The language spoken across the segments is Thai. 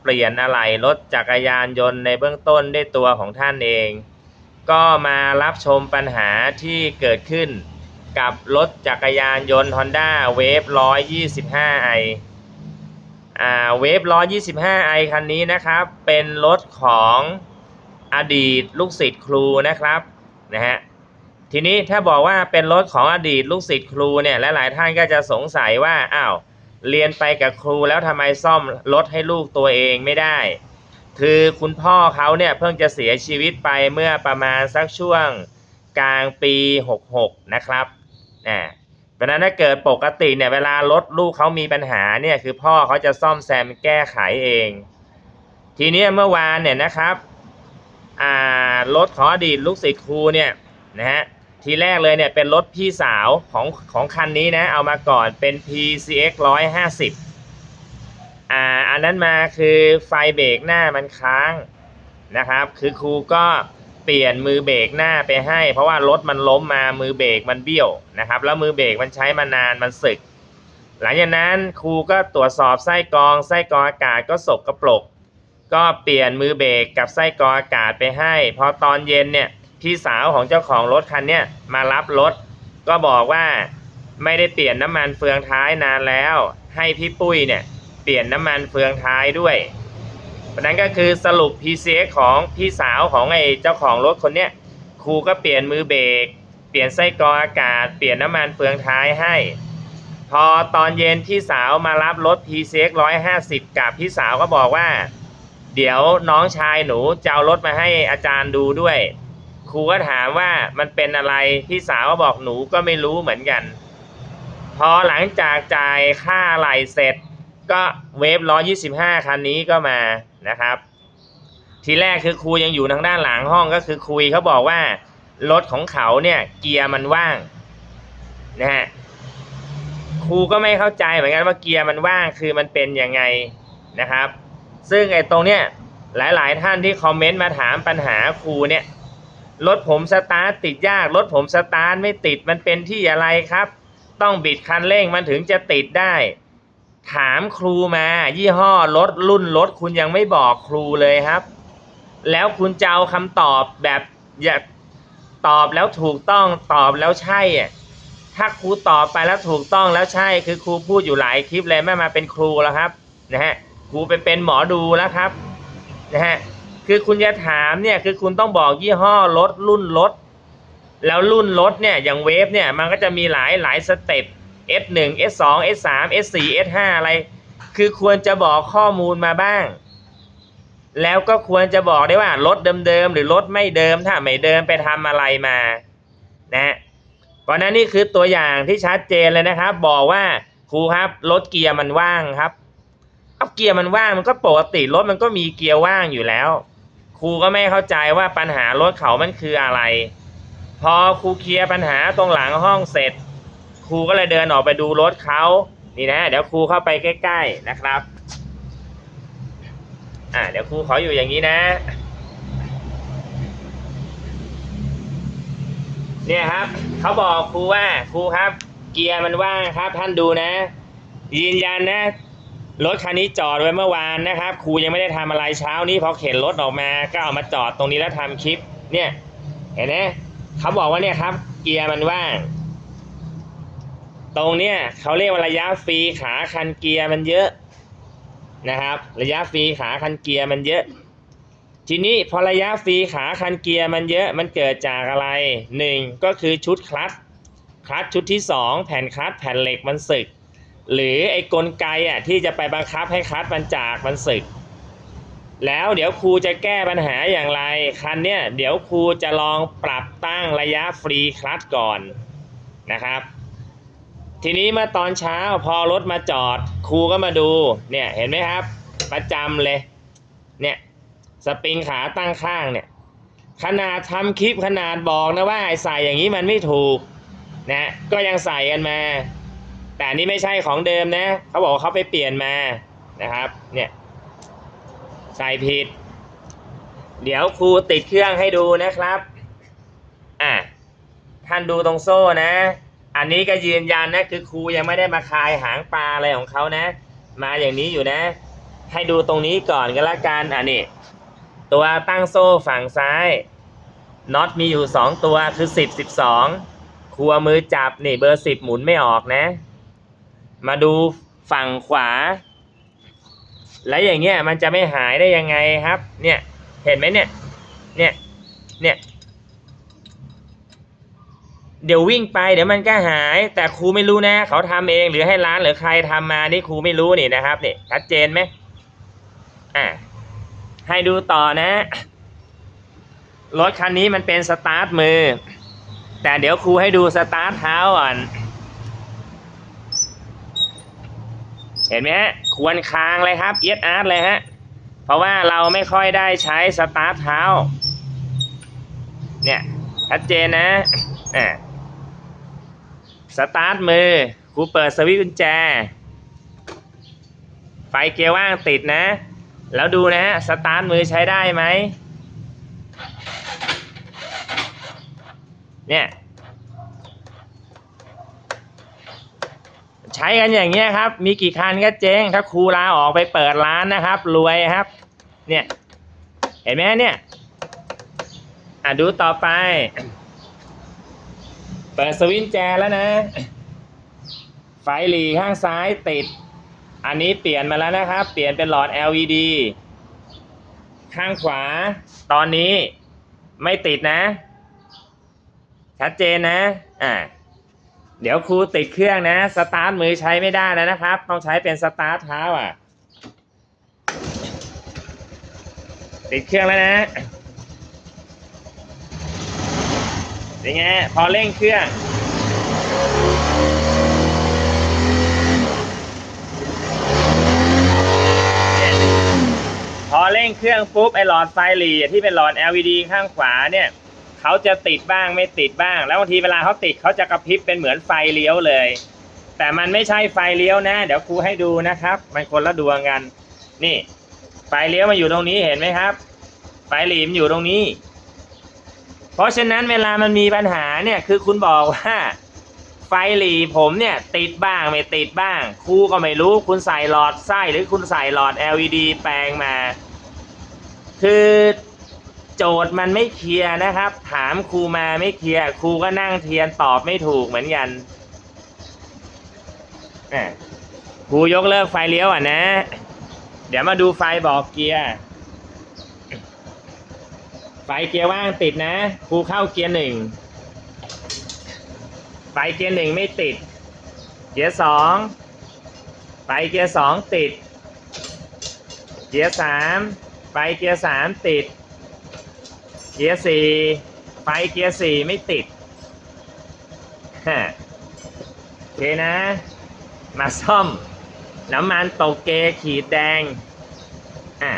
เปลี่ยนอะไหล่รถจักรยานยนต์ในเบื้องต้นด้วยตัวของท่านเอง ก็มารับชมปัญหาที่เกิดขึ้น กับรถจักรยานยนต์ Honda Wave 125i อ่า Wave 125i คันนี้นะครับ เป็นรถของอดีตลูกศิษย์ครูนะครับนะฮะทีนี้ถ้าบอกว่าเป็นรถของอดีตลูกศิษย์ครูเนี่ยและหลายท่านก็จะสงสัยว่าอ้าว เรียนไปกับครูแล้วทำไมซ่อมรถให้ลูกตัวเองไม่ได้ คือคุณพ่อเขาเนี่ยเพิ่งจะเสียชีวิตไปเมื่อประมาณสักช่วงกลางปี 66 นะครับนะเพราะนั้นถ้าเกิดปกติเนี่ยเวลารถลูกเขามีปัญหาเนี่ยคือพ่อเขาจะซ่อมแซมแก้ไขเอง ทีนี้เมื่อวานเนี่ยนะครับอ่ารถของอดีตลูกศิษย์ครูเนี่ยนะฮะ ทีแรกเลยเนี่ยเป็นรถพี่สาวของของคันนี้นะ เอามาก่อนเป็น PCX 150อ่าอันนั้นมาคือไฟเบรกหน้ามันค้างนะครับ คือครูก็เปลี่ยนมือเบรกหน้าไปให้ เพราะว่ารถมันล้มมามือเบรกมันเบี้ยวนะครับ แล้วมือเบรกมันใช้มานานมันสึก หลังจากนั้นครูก็ตรวจสอบไส้กรองไส้กรองอากาศก็สกกระปรกก็เปลี่ยนมือเบรกกับไส้กรองอากาศไปให้ พอตอนเย็นเนี่ย พี่สาวของเจ้าของรถคันเนี้ยมารับรถ ก็บอกว่าไม่ได้เปลี่ยนน้ำมันเฟืองท้ายนานแล้ว ให้พี่ปุ้ยเนี่ยเปลี่ยนน้ำมันเฟืองท้ายด้วยเพราะนั้นก็คือสรุป PCX ของพี่สาวของไอ้เจ้าของรถคนเนี้ยครูก็เปลี่ยนมือเบรกเปลี่ยนไส้กรองอากาศ เปลี่ยนน้ำมันเฟืองท้ายให้ พอตอนเย็นพี่สาวมารับรถ PCX 150กับพี่สาวก็บอกว่า เดี๋ยวน้องชายหนูจะเอารถมาให้อาจารย์ดูด้วย ครูก็ถามว่ามันเป็นอะไรพี่สาวก็บอกหนูก็ไม่รู้เหมือนกัน พอหลังจากจ่ายค่าไหลเสร็จ ก็เวฟ125คันนี้ก็มานะครับ ทีแรกคือครูยังอยู่ทางด้านหลังห้องก็คือคุยเขาบอกว่ารถของเขาเนี่ยเกียร์มันว่างนะฮะครูก็ไม่เข้าใจเหมือนกันว่าเกียร์มันว่างคือมันเป็นยังไงนะครับ ซึ่งไอ้ตรงเนี้ยหลาย ๆ ท่านที่คอมเมนต์มาถามปัญหาครูเนี่ย รถผมสตาร์ทติดยาก รถผมสตาร์ทไม่ติดมันเป็นที่อะไรครับ ต้องบิดคันเร่งมันถึงจะติดได้ ถามครูมา ยี่ห้อรถรุ่นรถคุณยังไม่บอกครูเลยครับ แล้วคุณจะเอาคำตอบแบบอยากตอบแล้วถูกต้องตอบแล้วใช่อะถ้าครูตอบไปแล้วถูกต้องแล้วใช่คือครูพูดอยู่หลายคลิปเลยไม่มาเป็นครูแล้วครับนะฮะครูไปเป็นหมอดูแล้วครับนะฮะ คือคุณจะถามเนี่ยคือคุณต้องบอกยี่ห้อรถรุ่นรถ แล้วรุ่นรถเนี่ยอย่างเวฟเนี่ยมันก็จะมีหลายหลายสเต็ป S1 S2 S3 S4 S5 อะไร คือควรจะบอกข้อมูลมาบ้าง แล้วก็ควรจะบอกได้ว่ารถเดิมๆหรือรถไม่เดิมถ้าไม่เดิมไปทำอะไรมานะฮะเพราะนั้นนี่คือตัวอย่างที่ชัดเจนเลยนะครับ บอกว่าครูครับรถเกียร์มันว่างครับเอาเกียร์มันว่างมันก็ปกติรถมันก็มีเกียร์ว่างอยู่แล้ว ครูก็ไม่เข้าใจว่าปัญหารถเขามันคืออะไร พอครูเคลียร์ปัญหาตรงหลังห้องเสร็จ ครูก็เลยเดินออกไปดูรถเขานี่นะ เดี๋ยวครูเข้าไปใกล้ ๆนะครับอ่าเดี๋ยวครูขออยู่อย่างนี้นะ เนี่ยครับเขาบอกครูว่าครูครับ เกียร์มันว่างครับท่านดูนะ ยืนยันนะ รถคันนี้จอดไว้เมื่อวานนะครับครูยังไม่ได้ทำอะไรเช้านี้พอเข็นรถออกมาก็เอามาจอดตรงนี้แล้วทำคลิป เนี่ย เห็นไหมเขาบอกว่าเนี่ยครับ เกียร์มันว่าง ตรงเนี้ยเขาเรียกว่าระยะฟรีขาคันเกียร์มันเยอะนะครับ ระยะฟรีขาคันเกียร์มันเยอะ ทีนี้พอระยะฟรีขาคันเกียร์มันเยอะมันเกิดจากอะไรหนึ่งก็คือชุดคลัตช์คลัตช์ชุดที่สองแผ่นคลัตช์แผ่นเหล็กมันสึก หรือไอ้กลไกอะที่จะไปบังคับให้คลัตช์มันจากมันสึก แล้วเดี๋ยวครูจะแก้ปัญหาอย่างไร คันเนี้ยเดี๋ยวครูจะลองปรับตั้งระยะฟรีคลัตช์ก่อนนะครับ ทีนี้มื่อตอนเช้าพอรถมาจอดครูก็มาดูเนี่ยเห็นไหมครับ ประจำเลยเนี่ยสปริงขาตั้งข้างเนี่ยขนาดทำคลิปขนาดบอกนะว่าใส่อย่างนี้มันไม่ถูกนะก็ยังใส่กันมา แต่อันนี้ไม่ใช่ของเดิมนะเขาบอกว่าเขาไปเปลี่ยนมานะครับ เนี่ยใส่ผิด เดี๋ยวครูติดเครื่องให้ดูนะครับอะท่านดูตรงโซ่นะ อันนี้ก็ยืนยันนะคือครูยังไม่ได้มาคลายหางปลาอะไรของเขานะ มาอย่างนี้อยู่นะ ให้ดูตรงนี้ก่อนก็แล้วกันอะนี่ตัวตั้งโซ่ฝั่งซ้ายน็อตมีอยู่สองตัวคือสิบสิบสองครัวมือจับนี่เบอร์สิบหมุนไม่ออกนะ มาดูฝั่งขวา แล้วอย่างเงี้ยมันจะไม่หายได้ยังไงครับ เนี่ย เห็นไหมเนี่ย เนี่ย เนี่ย เดี๋ยววิ่งไปเดี๋ยวมันก็หาย แต่ครูไม่รู้นะ เขาทำเองหรือให้ร้านหรือใครทำมา นี่ครูไม่รู้นี่นะครับนี่ชัดเจนไหมอะให้ดูต่อนะ รถคันนี้มันเป็นสตาร์ทมือ แต่เดี๋ยวครูให้ดูสตาร์ทเท้าก่อน เห็นไหมฮะควรคางเลยครับเอียดอาร์ตเลยฮะ เพราะว่าเราไม่ค่อยได้ใช้สตาร์ทเท้า เนี่ยชัดเจนนะอ่าสตาร์ทมือครูเปิดสวิตช์กุญแจ ไฟเกียร์ว่างติดนะ แล้วดูนะฮะ สตาร์ทมือใช้ได้ไหมเนี่ย ใช้กันอย่างเงี้ยครับ มีกี่คันก็เจ๊งถ้าครูลาออกไปเปิดร้านนะครับ รวยครับ เนี่ย เห็นไหมเนี่ยอะดูต่อไป เปิดสวิตช์แจแล้วนะ ไฟหลีข้างซ้ายติด อันนี้เปลี่ยนมาแล้วนะครับ เปลี่ยนเป็นหลอด LED ข้างขวา ตอนนี้ไม่ติดนะ ชัดเจนนะ อ่า เดี๋ยวครูติดเครื่องนะ สตาร์ทมือใช้ไม่ได้แล้วนะครับ ต้องใช้เป็นสตาร์ทเท้าอะ ติดเครื่องแล้วนะเป็นไงพอเร่งเครื่องพอเร่งเครื่องปุ๊บไอหลอดไฟหลีที่เป็นหลอด LED ข้างขวาเนี่ย เขาจะติดบ้างไม่ติดบ้าง แล้วบางทีเวลาเขาติดเขาจะกระพริบเป็นเหมือนไฟเลี้ยวเลย แต่มันไม่ใช่ไฟเลี้ยวนะ เดี๋ยวครูให้ดูนะครับ มันคนละดวงกัน นี่ ไฟเลี้ยวมาอยู่ตรงนี้เห็นไหมครับ ไฟหลีมอยู่ตรงนี้ เพราะฉะนั้นเวลามันมีปัญหาเนี่ยคือคุณบอกว่าไฟหลีผมเนี่ยติดบ้างไม่ติดบ้าง ครูก็ไม่รู้คุณใส่หลอดไส้หรือคุณใส่หลอด LED แปลงมา คือ โจทย์มันไม่เคลียร์นะครับ ถามครูมาไม่เคลียร์ครูก็นั่งเทียนตอบไม่ถูกเหมือนกันครูยกเลิกไฟเลี้ยวอะนะ เดี๋ยวมาดูไฟบอกเกียร์ ไฟเกียร์ว่างติดนะครูเข้าเกียร์หนึ่งไฟเกียร์หนึ่งไม่ติด เกียร์สองไฟเกียร์สองติด เกียร์สามไฟเกียร์สามติด เกียร์สี่ไฟเกียร์สี่ไม่ติดฮะโอเคนะ มาซ่อม น้ำมันตกเกขีดแดงอะ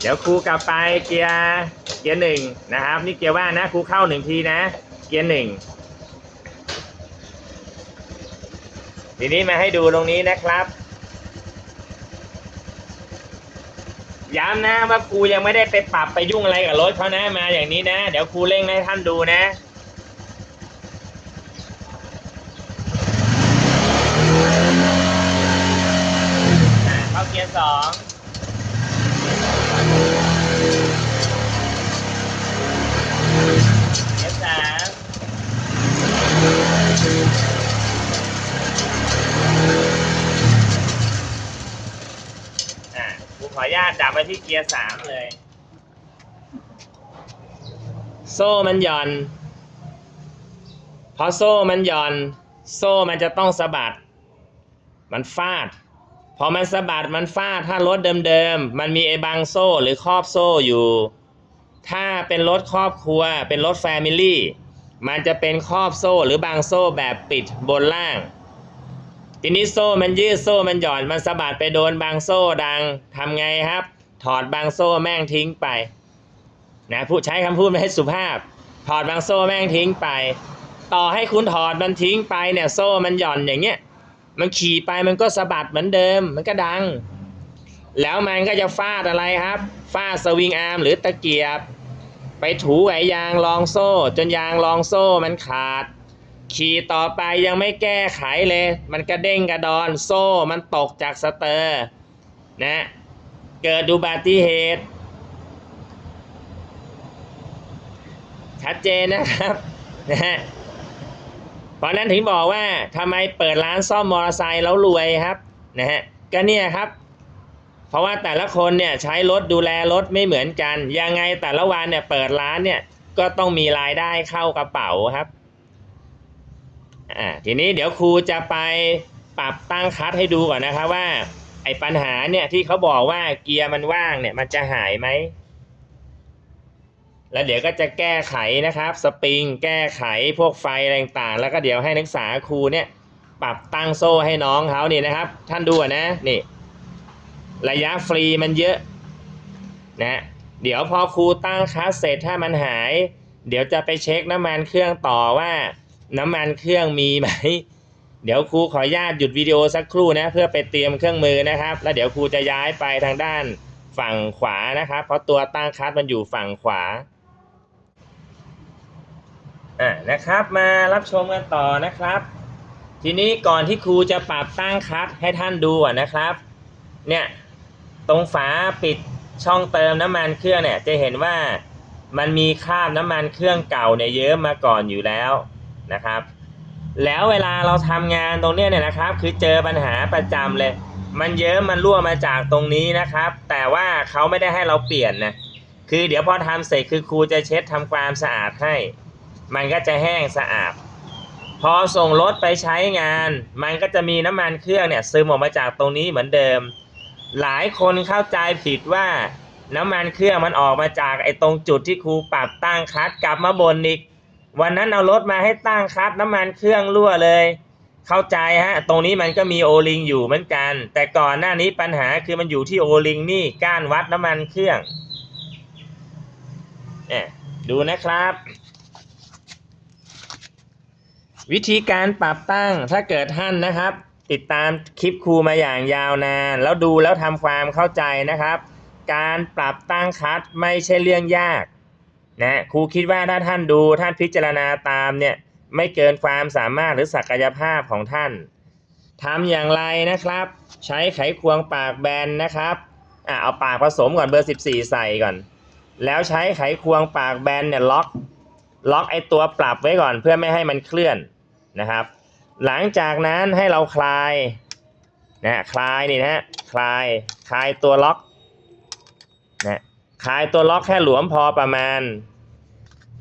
เดี๋ยวครูกลับไปเกียร์เกียร์หนึ่งนะครับ นี่เกียร์ว่างนะครูเข้าหนึ่งทีนะ เกียร์หนึ่งทีนี้มาให้ดูตรงนี้นะครับ ย้ำนะว่าครูยังไม่ได้ไปปรับไปยุ่งอะไรกับรถเขานะมาอย่างนี้นะ เดี๋ยวครูเร่งให้ท่านดูนะอะเข้าเกียร์สองเกียร์สามอะครู ขออนุญาตดับไปที่เกียร์สามเลย โซ่มันหย่อนพอโซ่มันหย่อน โซ่มันจะต้องสะบัด มันฟาด พอมันสะบัดมันฟาด ถ้ารถเดิมๆ มันมีไอ้บางโซ่หรือครอบโซ่อยู่ ถ้าเป็นรถครอบครัว เป็นรถแฟมิลี่ มันจะเป็นครอบโซ่หรือบางโซ่แบบปิดบนล่าง ทีนี้โซ่มันยืดโซ่มันหย่อนมันสะบัดไปโดนบางโซ่ดังทำไงครับ ถอดบางโซ่แม่งทิ้งไปนะพูดใช้คำพูดไม่ให้สุภาพ ถอดบางโซ่แม่งทิ้งไป ต่อให้คุณถอดมันทิ้งไปเนี่ยโซ่มันหย่อนอย่างเงี้ยมันขี่ไปมันก็สะบัดเหมือนเดิมมันก็ดัง แล้วมันก็จะฟาดอะไรครับฟาดสวิงอาร์มหรือตะเกียบ ไปถูไอ้ยางรองโซ่ จนยางรองโซ่มันขาด ขี่ต่อไปยังไม่แก้ไขเลย มันกระเด้งกระดอน โซ่มันตกจากสเตอร์นะเกิดอุบัติเหตุ ชัดเจนนะครับนะฮะเพราะนั้นถึงบอกว่าทำไมเปิดร้านซ่อมมอเตอร์ไซค์แล้วรวยครับนะฮะก็เนี่ยครับ เพราะว่าแต่ละคนเนี่ยใช้รถดูแลรถไม่เหมือนกัน ยังไงแต่ละวันเนี่ยเปิดร้านเนี่ยก็ต้องมีรายได้เข้ากระเป๋าครับ อ่าทีนี้เดี๋ยวครูจะไปปรับตั้งคัดให้ดูก่อนนะครับว่า ไอ้ปัญหาเนี่ยที่เขาบอกว่าเกียร์มันว่างเนี่ยมันจะหายไหมแล้วเดี๋ยวก็จะแก้ไขนะครับ สปริงแก้ไขพวกไฟอะไรต่างแล้วก็เดี๋ยวให้นักศึกษาครูเนี่ยปรับตั้งโซ่ให้น้องเขานี่นะครับ ท่านดูนะนี่ ระยะฟรีมันเยอะนะเดี๋ยวพอครูตั้งคัสเสร็จถ้ามันหาย เดี๋ยวจะไปเช็คน้ำมันเครื่องต่อว่า น้ำมันเครื่องมีไหม เดี๋ยวครูขออนุญาตหยุดวิดีโอสักครู่นะ เพื่อไปเตรียมเครื่องมือนะครับ แล้วเดี๋ยวครูจะย้ายไปทางด้านฝั่งขวานะครับ เพราะตัวตั้งคัสมันอยู่ฝั่งขวาอะนะครับ มารับชมกันต่อนะครับ ทีนี้ก่อนที่ครูจะปรับตั้งคัสให้ท่านดูนะครับ เนี่ยตรงฝาปิดช่องเติมน้ำมันเครื่องเนี่ยจะเห็นว่ามันมีคราบน้ำมันเครื่องเก่าเนี่ยเยอะมาก่อนอยู่แล้ว นะครับ แล้วเวลาเราทำงานตรงเนี้ยเนี่ยนะครับ คือเจอปัญหาประจำเลย มันเยอะมันรั่วมาจากตรงนี้นะครับ แต่ว่าเขาไม่ได้ให้เราเปลี่ยนนะคือเดี๋ยวพอทำเสร็จคือครูจะเช็ดทำความสะอาดให้ มันก็จะแห้งสะอาด พอส่งรถไปใช้งาน มันก็จะมีน้ำมันเครื่องเนี่ยซึมออกมาจากตรงนี้เหมือนเดิม หลายคนเข้าใจผิดว่าน้ำมันเครื่องมันออกมาจากไอ้ตรงจุดที่ครูปรับตั้งคลัตช์กลับมาบนอีก วันนั้นเอารถมาให้ตั้งคลัตช์น้ำมันเครื่องรั่วเลย เข้าใจฮะ ตรงนี้มันก็มีโอลิงอยู่เหมือนกัน แต่ก่อนหน้านี้ปัญหาคือมันอยู่ที่โอลิงนี่ก้านวัดน้ำมันเครื่องเนี่ยดูนะครับ วิธีการปรับตั้งถ้าเกิดท่านนะครับ ติดตามคลิปครูมาอย่างยาวนาน แล้วดูแล้วทำความเข้าใจนะครับ การปรับตั้งคัดไม่ใช่เรื่องยาก นะครูคิดว่าถ้าท่านดูท่านพิจารณาตามเนี่ยไม่เกินความสามารถหรือศักยภาพของท่านทำอย่างไรนะครับ ใช้ไขควงปากแบนนะครับอะเอาปากผสมก่อนเบอร์ 14 ใส่ก่อน แล้วใช้ไขควงปากแบนเนี่ยล็อกล็อกไอตัวปรับไว้ก่อนเพื่อไม่ให้มันเคลื่อนนะครับ หลังจากนั้นให้เราคลายนะคลายนี่นะฮะคลายคลายตัวล็อกนะ คลายตัวล็อกแค่หลวมพอประมาณ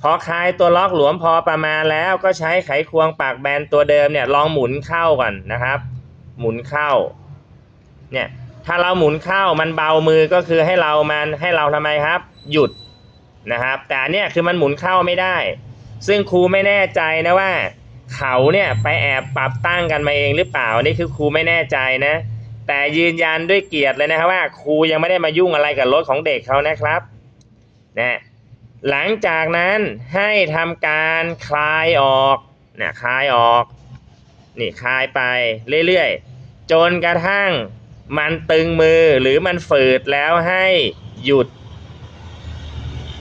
พอคลายตัวล็อกหลวมพอประมาณแล้วก็ใช้ไขควงปากแบนตัวเดิมเนี่ยลองหมุนเข้าก่อนนะครับ หมุนเข้าเนี่ยถ้าเราหมุนเข้ามันเบามือก็คือให้เรามันให้เราทำไมครับ หยุดนะครับ แต่เนี่ยคือมันหมุนเข้าไม่ได้ ซึ่งครูไม่แน่ใจนะว่า เขาเนี่ยไปแอบปรับตั้งกันมาเองหรือเปล่านี่คือครูไม่แน่ใจนะ แต่ยืนยันด้วยเกียรติเลยนะครับว่าครูยังไม่ได้มายุ่งอะไรกับรถของเด็กเขานะครับนะหลังจากนั้นให้ทำการคลายออกนะคลายออกนี่คลายไปเรื่อยๆ จนกระทั่งมันตึงมือหรือมันฝืดแล้วให้หยุด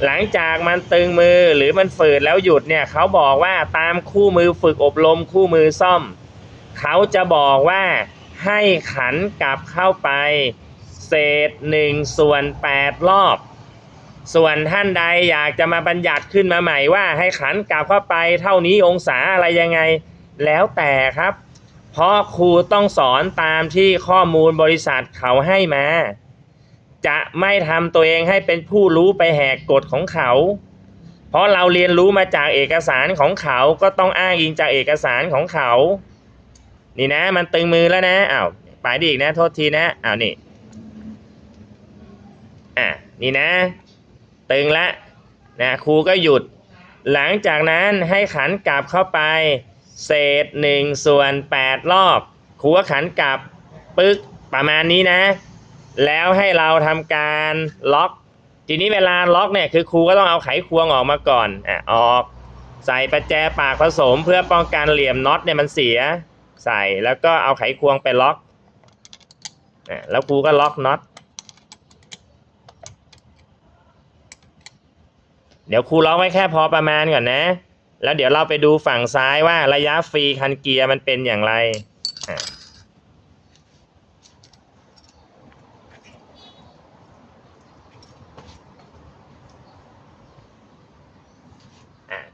หลังจากมันตึงมือหรือมันฝืดแล้วหยุดเนี่ยเขาบอกว่าตามคู่มือฝึกอบรมคู่มือซ่อม เขาจะบอกว่า ให้ขันกลับเข้าไป เศษหนึ่งส่วนแปดรอบ ส่วนท่านใดอยากจะมาบัญญัติขึ้นมาใหม่ว่าให้ขันกลับเข้าไปเท่านี้องศาอะไรยังไง แล้วแต่ครับ เพราะครูต้องสอนตามที่ข้อมูลบริษัทเขาให้มา จะไม่ทำตัวเองให้เป็นผู้รู้ไปแหกกฎของเขาเพราะเราเรียนรู้มาจากเอกสารของเขาก็ต้องอ้างอิงจากเอกสารของเขา นี่นะ มันตึงมือแล้วนะอ้าวไปดีอีกนะ โทษทีนะอ้าวนี่อะนี่นะ ตึงละนะครูก็หยุด หลังจากนั้นให้ขันกลับเข้าไป เศษหนึ่งส่วนแปดรอบครูก็ขันกลับปึ๊กประมาณนี้นะ แล้วให้เราทำการล็อก ทีนี้เวลาล็อกเนี่ยคือครูก็ต้องเอาไขควงออกมาก่อนอะออก ใส่ประแจปากผสมเพื่อป้องกันเหลี่ยมน็อตเนี่ยมันเสีย ใส่แล้วก็เอาไขควงไปล็อกอะแล้วครูก็ล็อกน็อตเดี๋ยวครูล็อกไว้แค่พอประมาณก่อนนะ แล้วเดี๋ยวเราไปดูฝั่งซ้ายว่าระยะฟรีคันเกียร์มันเป็นอย่างไร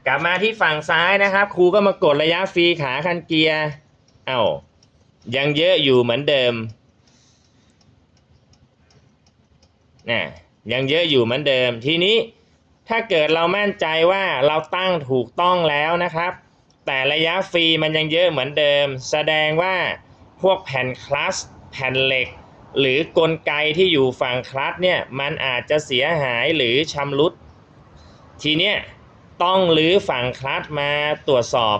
กลับมาที่ฝั่งซ้ายนะครับ ครูก็มากดระยะฟรีขาคันเกียร์ เอ้ายังเยอะอยู่เหมือนเดิมนะยังเยอะอยู่เหมือนเดิม ทีนี้ถ้าเกิดเรามั่นใจว่าเราตั้งถูกต้องแล้วนะครับ แต่ระยะฟรีมันยังเยอะเหมือนเดิม แสดงว่าพวกแผ่นคลัสแผ่นเหล็ก หรือกลไกที่อยู่ฝั่งคลัสเนี่ยมันอาจจะเสียหายหรือชำรุด ทีเนี้ยต้องรื้อฝั่งคลัสมาตรวจสอบ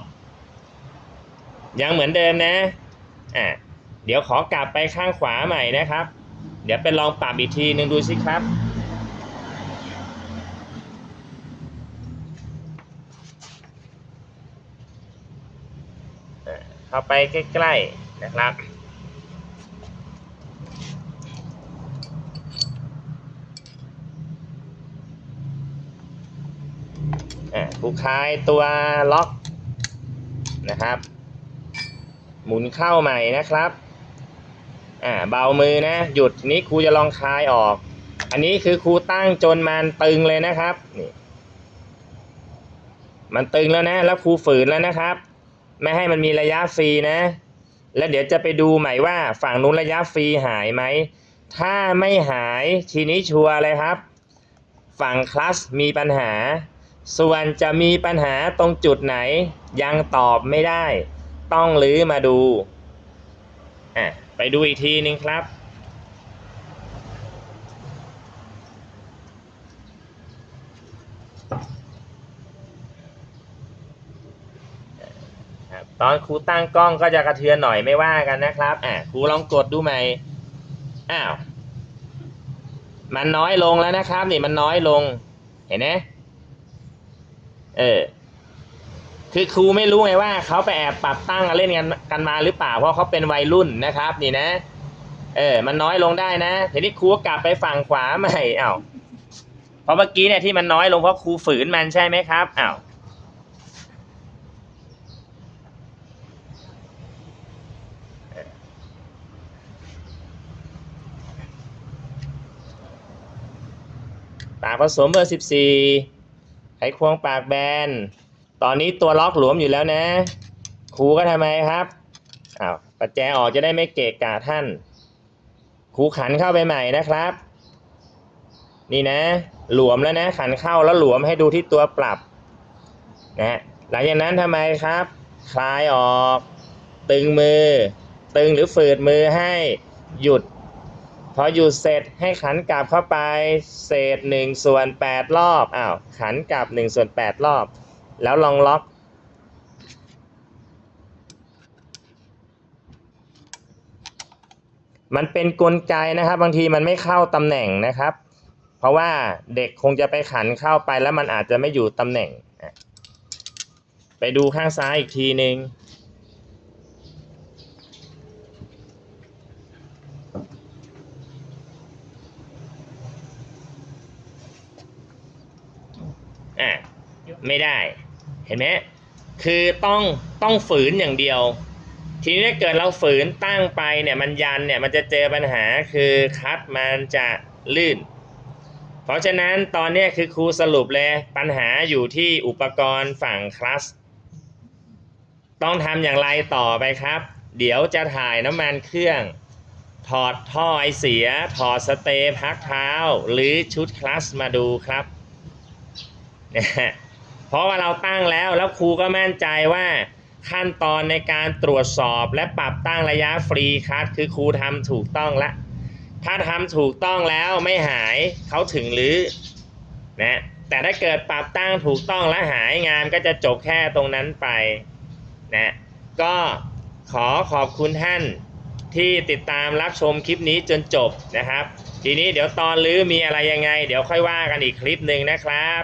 ยังเหมือนเดิมนะอะเดี๋ยวขอกลับไปข้างขวาใหม่นะครับ เดี๋ยวไปลองปรับอีกทีหนึ่งดูสิครับ เข้าไปใกล้ๆนะครับอ่าผูคลายตัวล็อกนะครับ หมุนเข้าใหม่นะครับอ่าเบามือนะ หยุดนี้ครูจะลองคลายออก อันนี้คือครูตั้งจนมันตึงเลยนะครับนี่มันตึงแล้วนะ แล้วครูฝืนแล้วนะครับ ไม่ให้มันมีระยะฟรีนะ แล้วเดี๋ยวจะไปดูใหม่ว่าฝั่งนู้นระยะฟรีหายไหม ถ้าไม่หายทีนี้ชัวร์เลยครับ ฝั่งคลัสมีปัญหา ส่วนจะมีปัญหาตรงจุดไหนยังตอบไม่ได้ ต้องลื้อมาดูอะไปดูอีกทีนึงครับครับ ตอนครูตั้งกล้องก็จะกระเทือนหน่อยไม่ว่ากันนะครับอะครูลองกดดูใหม่อ้าวมันน้อยลงแล้วนะครับ นี่มันน้อยลงเห็นไหมเออ คือครูไม่รู้ไงว่าเขาไปแอบปรับตั้งเล่นกันกันมาหรือเปล่าเพราะเขาเป็นวัยรุ่นนะครับ นี่นะ เออ มันน้อยลงได้นะทีนี้ครูก็กลับไปฝั่งขวาใหม่อ้าวเพราะเมื่อกี้เนี่ยที่มันน้อยลงเพราะครูฝืนมันใช่ไหมครับอ้าวปากผสมเบอร์14ไขควงปากแบน ตอนนี้ตัวล็อกหลวมอยู่แล้วนะ ครูก็ทำไมครับอ้าวประแจออกจะได้ไม่เกะกะท่าน ครูขันเข้าไปใหม่นะครับ นี่นะ หลวมแล้วนะ ขันเข้าแล้วหลวมให้ดูที่ตัวปรับนะฮะหลังจากนั้นทำไมครับ คลายออก ตึงมือ ตึงหรือฝืดมือให้หยุด พอหยุดเสร็จให้ขันกลับเข้าไป เศษหนึ่งส่วนแปดรอบอ้าวขันกลับหนึ่งส่วนแปดรอบ แล้วลองล็อกมันเป็นกลไกนะครับ บางทีมันไม่เข้าตำแหน่งนะครับ เพราะว่าเด็กคงจะไปขันเข้าไปแล้วมันอาจจะไม่อยู่ตำแหน่ง ไปดูข้างซ้ายอีกทีหนึ่งอะไม่ได้ เห็นไหมคือต้องต้องฝืนอย่างเดียว ทีนี้ถ้าเกิดเราฝืนตั้งไปเนี่ยมันยันเนี่ยมันจะเจอปัญหาคือคัดมันจะลื่น เพราะฉะนั้นตอนนี้คือครูสรุปเลยปัญหาอยู่ที่อุปกรณ์ฝั่งคลัสต้องทำอย่างไรต่อไปครับ เดี๋ยวจะถ่ายน้ำมันเครื่อง ถอดท่อไอเสีย ถอดสเตย์พักเท้า หรือชุดคลัสมาดูครับนะฮะ เพราะว่าเราตั้งแล้วแล้วครูก็มั่นใจว่าขั้นตอนในการตรวจสอบและปรับตั้งระยะฟรีคัสคือครูทำถูกต้องละ ถ้าทำถูกต้องแล้วไม่หายเขาถึงหรือนะแต่ถ้าเกิดปรับตั้งถูกต้องและหายงานก็จะจบแค่ตรงนั้นไปนะก็ขอขอบคุณท่านที่ติดตามรับชมคลิปนี้จนจบนะครับ ทีนี้เดี๋ยวตอนลื้อมีอะไรยังไง เดี๋ยวค่อยว่ากันอีกคลิปหนึ่งนะครับ